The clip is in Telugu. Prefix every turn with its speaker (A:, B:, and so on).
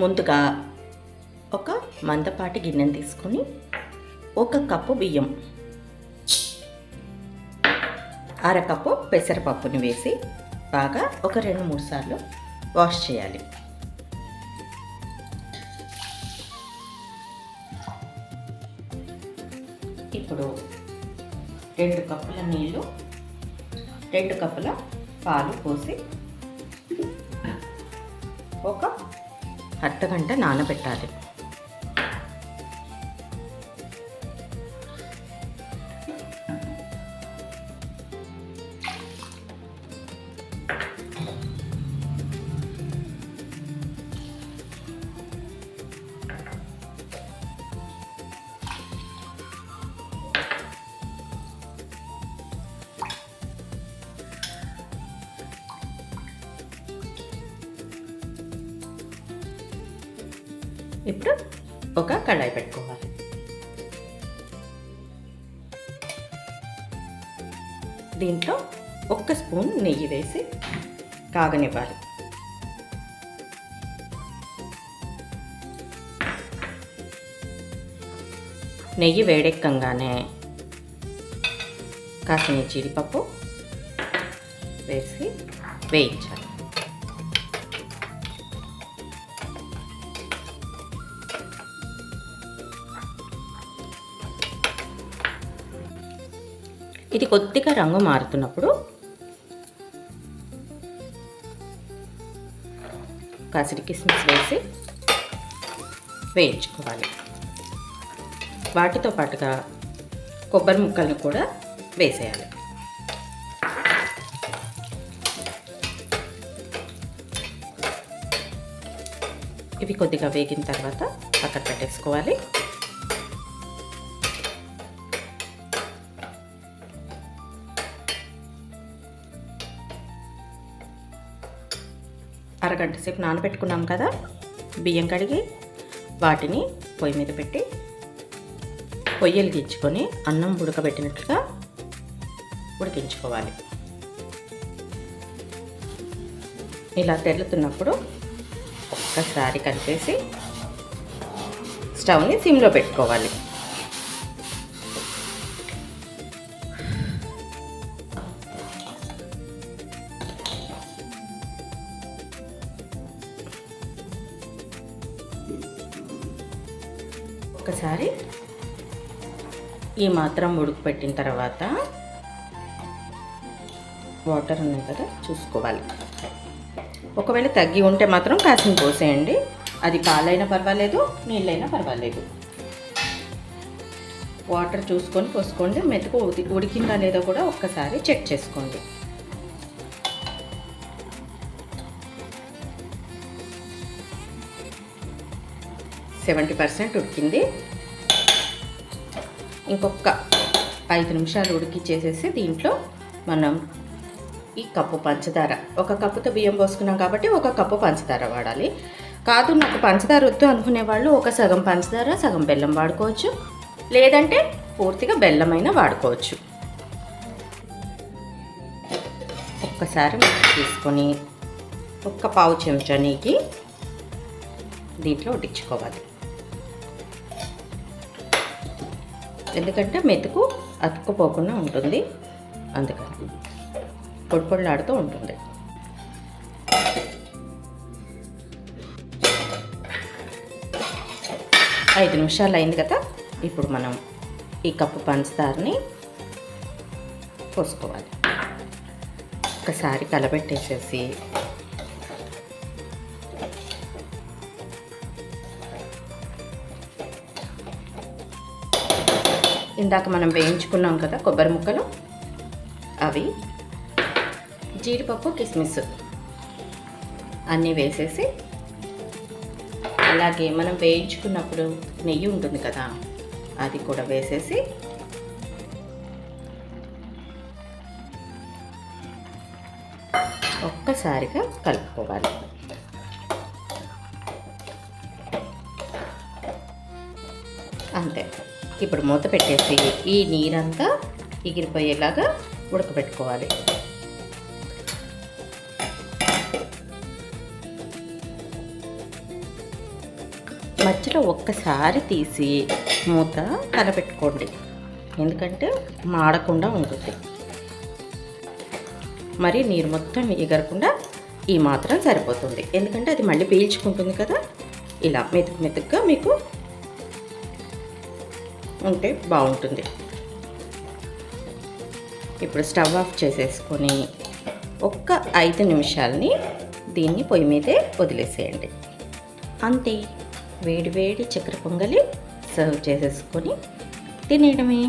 A: ముందుగా ఒక మందపాటి గిన్నెను తీసుకొని ఒక కప్పు బియ్యం అరకప్పు పెసరపప్పుని వేసి బాగా ఒక రెండు మూడు సార్లు వాష్ చేయాలి. ఇప్పుడు రెండు కప్పుల నీళ్ళు రెండు కప్పుల పాలు పోసి ఒక అర్ధగంట నానబెట్టాలి. ఇప్పుడు ఒక కళాయి పెట్టుకోవాలి. దీంట్లో ఒక్క స్పూన్ నెయ్యి వేసి కాగనివ్వాలి. నెయ్యి వేడెక్కంగానే కాసిన జీడిపప్పు వేసి వేయించాలి. ఇది కొద్దిగా రంగు మారుతున్నప్పుడు కాసిడి కిస్మిస్ వేసి వేయించుకోవాలి. వాటితో పాటుగా కొబ్బరి ముక్కల్ని కూడా వేసేయాలి. ఇవి కొద్దిగా వేగిన తర్వాత పక్కన పెట్టేసుకోవాలి. అరగంట సేపు నానబెట్టుకున్నాం కదా బియ్యం కడిగి వాటిని పొయ్యి మీద పెట్టి పొయ్యలు గించుకొని అన్నం ఉడకబెట్టినట్లుగా ఉడికించుకోవాలి. ఇలా తెరులుతున్నప్పుడు ఒక్కసారి కలిపేసి స్టవ్ని సిమ్లో పెట్టుకోవాలి. ఒకసారి ఈ మాత్రం ఉడుకుపెట్టిన తర్వాత వాటర్ ఉన్నాయి కదా చూసుకోవాలి. ఒకవేళ తగ్గి ఉంటే మాత్రం కాసిన పోసేయండి. అది పాలైనా పర్వాలేదు నీళ్ళైనా పర్వాలేదు. వాటర్ చూసుకొని పోసుకోండి. మెతుకు ఉడికిందా లేదా కూడా ఒక్కసారి చెక్ చేసుకోండి. సెవెంటీ పర్సెంట్ ఉడికింది. ఇంకొక ఐదు నిమిషాలు ఉడికిచ్చేసేసి దీంట్లో మనం ఈ కప్పు పంచదార ఒక కప్పుతో బియ్యం పోసుకున్నాం కాబట్టి ఒక కప్పు పంచదార వాడాలి. కాదు నాకు పంచదార వద్దు అనుకునే వాళ్ళు ఒక సగం పంచదార సగం బెల్లం వాడుకోవచ్చు. లేదంటే పూర్తిగా బెల్లమైన వాడుకోవచ్చు. ఒక్కసారి తీసుకొని ఒక్క పావు చెంచా నెయ్యి దీంట్లో ఉడిచ్చుకోవాలి ఎందుకంటే మెతుకు అతుక్కుపోకుండా ఉంటుంది. అందుకని పొడి పొడిలాడుతూ ఉంటుంది. ఐదు నిమిషాలు అయింది కదా. ఇప్పుడు మనం ఈ కప్పు పంచదారని పోసుకోవాలి. ఒకసారి కలబెట్టేసేసి ఇందాక మనం వేయించుకున్నాం కదా కొబ్బరి ముక్కలు. అవి జీడిపప్పు కిస్మిస్ అన్నీ వేసేసి అలాగే మనం వేయించుకున్నప్పుడు నెయ్యి ఉంటుంది కదా అది కూడా వేసేసి ఒక్కసారిగా కలుపుకోవాలి. అంతే. ఇప్పుడు మూత పెట్టేసి ఈ నీరంతా ఎగిరిపోయేలాగా ఉడకబెట్టుకోవాలి. మధ్యలో ఒక్కసారి తీసి మూత కలపెట్టుకోండి ఎందుకంటే మాడకుండా ఉంటుంది. మరి నీరు మొత్తం ఎగరకుండా ఈ మాత్రం సరిపోతుంది. ఎందుకంటే అది మళ్ళీ పీల్చుకుంటుంది కదా. ఇలా మెతుకు మెతుకుగా మీకు ఉంటే బాగుంటుంది. ఇప్పుడు స్టవ్ ఆఫ్ చేసేసుకొని ఒక్క ఐదు నిమిషాలని దీన్ని పొయ్యి మీదే వదిలేసేయండి. అంతే వేడి వేడి చక్కెర పొంగలి సర్వ్ చేసేసుకొని తినేయడమే.